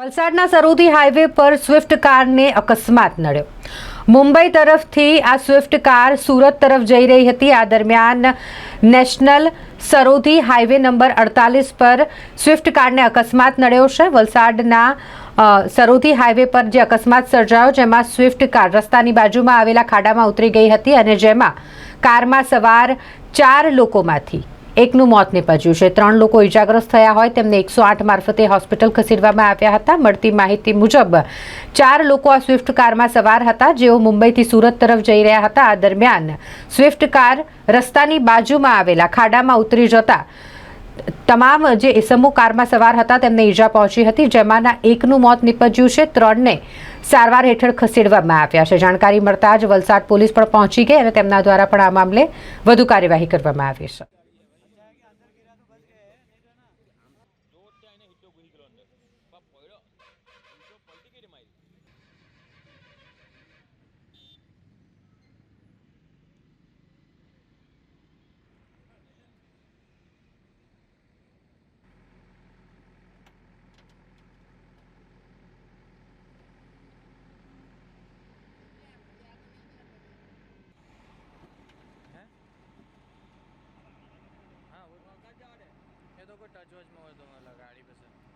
વલસાડના સરોદી હાઈવે પર સ્વિફ્ટ કારને અકસ્માત નડ્યો. મુંબઈ તરફથી આ સ્વિફ્ટ કાર સુરત તરફ જઈ રહી હતી. આ દરમિયાન નેશનલ સરોદી હાઈવે નંબર અડતાલીસ પર સ્વિફ્ટ કારને અકસ્માત નડ્યો છે. વલસાડના સરોદી હાઈવે પર જે અકસ્માત સર્જાયો, જેમાં સ્વિફ્ટ કાર રસ્તાની બાજુમાં આવેલા ખાડામાં ઉતરી ગઈ હતી અને જેમાં કારમાં સવાર ચાર લોકોમાંથી એકનું મોત નીપજ્યું છે. ત્રણ લોકો ઇજાગ્રસ્ત થયા હોય, તેમને એકસો આઠ મારફતે હોસ્પિટલ ખસેડવામાં આવ્યા હતા. મળતી માહિતી મુજબ, ચાર લોકો આ સ્વિફ્ટ કારમાં સવાર હતા. જેઓ મુંબઈથી સુરત તરફ જઈ રહ્યા હતા. આ દરમિયાન સ્વિફ્ટ કાર રસ્તાની બાજુમાં આવેલા ખાડામાં ઉતરી જતા તમામ જે સમૂહ કારમાં સવાર હતા, તેમને ઈજા પહોંચી હતી. જેમાંના એકનું મોત નીપજ્યું છે. ત્રણને સારવાર હેઠળ ખસેડવામાં આવ્યા છે. જાણકારી મળતા જ વલસાડ પોલીસ પણ પહોંચી ગઈ અને તેમના દ્વારા પણ આ મામલે વધુ કાર્યવાહી કરવામાં આવી છે. તો ઘૂસી ગયેલો અંદર. બાપ પડ્યો. ઊંચો પલટી ગઈ ટચ વચમાં હોય તો મતલબ ગાડી પછી.